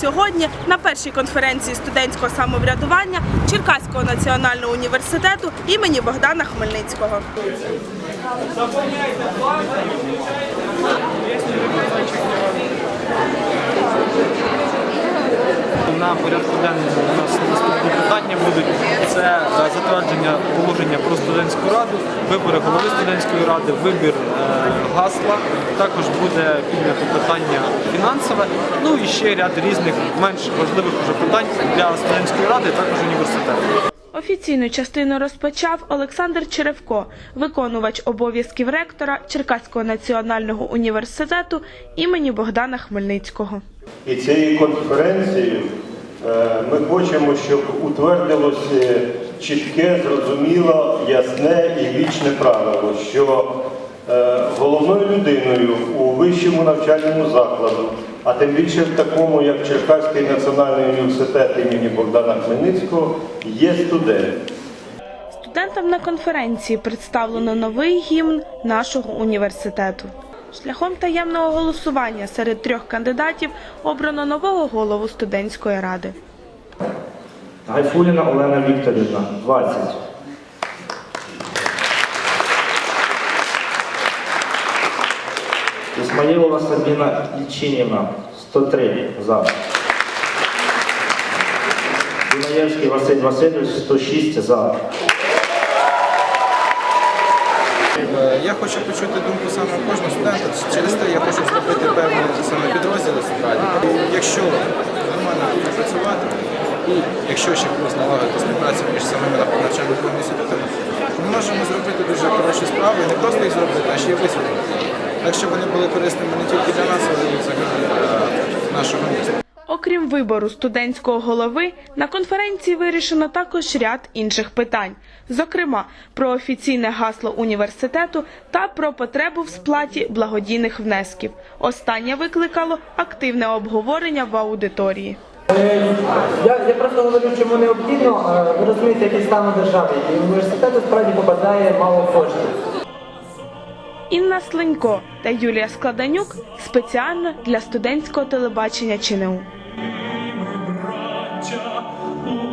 сьогодні на першій конференції студентського самоврядування Черкаського національного університету імені Богдана Хмельницького. На порядку денному у нас наступні питання будуть це е, затвердження положення про студентську раду, вибори голови студентської ради, вибір е, гасла. Також буде піднято питання фінансове. Ну і ще ряд різних менш важливих уже питань для студентської ради, також університету. Офіційну частину розпочав Олександр Черевко, виконувач обов'язків ректора Черкаського національного університету імені Богдана Хмельницького. І цією конференцією ми хочемо, щоб утвердилося чітке, зрозуміле, ясне і вічне правило, що е, головною людиною у вищому навчальному закладу, а тим більше в такому, як Черкаський національний університет імені Богдана Хмельницького, є студент. Студентам на конференції представлено новий гімн нашого університету. Шляхом таємного голосування серед трьох кандидатів обрано нового голову студентської ради. Гайфуліна Олена Вікторівна 20. Ісмаїлова Сабіна Ільчинівна 103 за. Дунаєвський Василь Васильович 106 за. Е, Я хочу почути думку саме кожного студента. Через те я хочу зробити певні саме підрозділи справді. Якщо нормально працювати, якщо ще плюс налагодити співпрацю між самими навчальними інститутами, ми можемо зробити дуже хороші справи, не просто їх зробити, а ще й висвітлити. Так, щоб вони були корисними не тільки для нас, але й взагалі для нашого міста. Окрім вибору студентського голови, на конференції вирішено також ряд інших питань, зокрема про офіційне гасло університету та про потребу в сплаті благодійних внесків. Останнє викликало активне обговорення в аудиторії. Я, я просто говорю, чому необхідно. Е, Ви розумієте, який стан держави. І університету справді попадає мало коштів. Інна Слинько та Юлія Складанюк спеціально для студентського телебачення ЧНУ. Oh.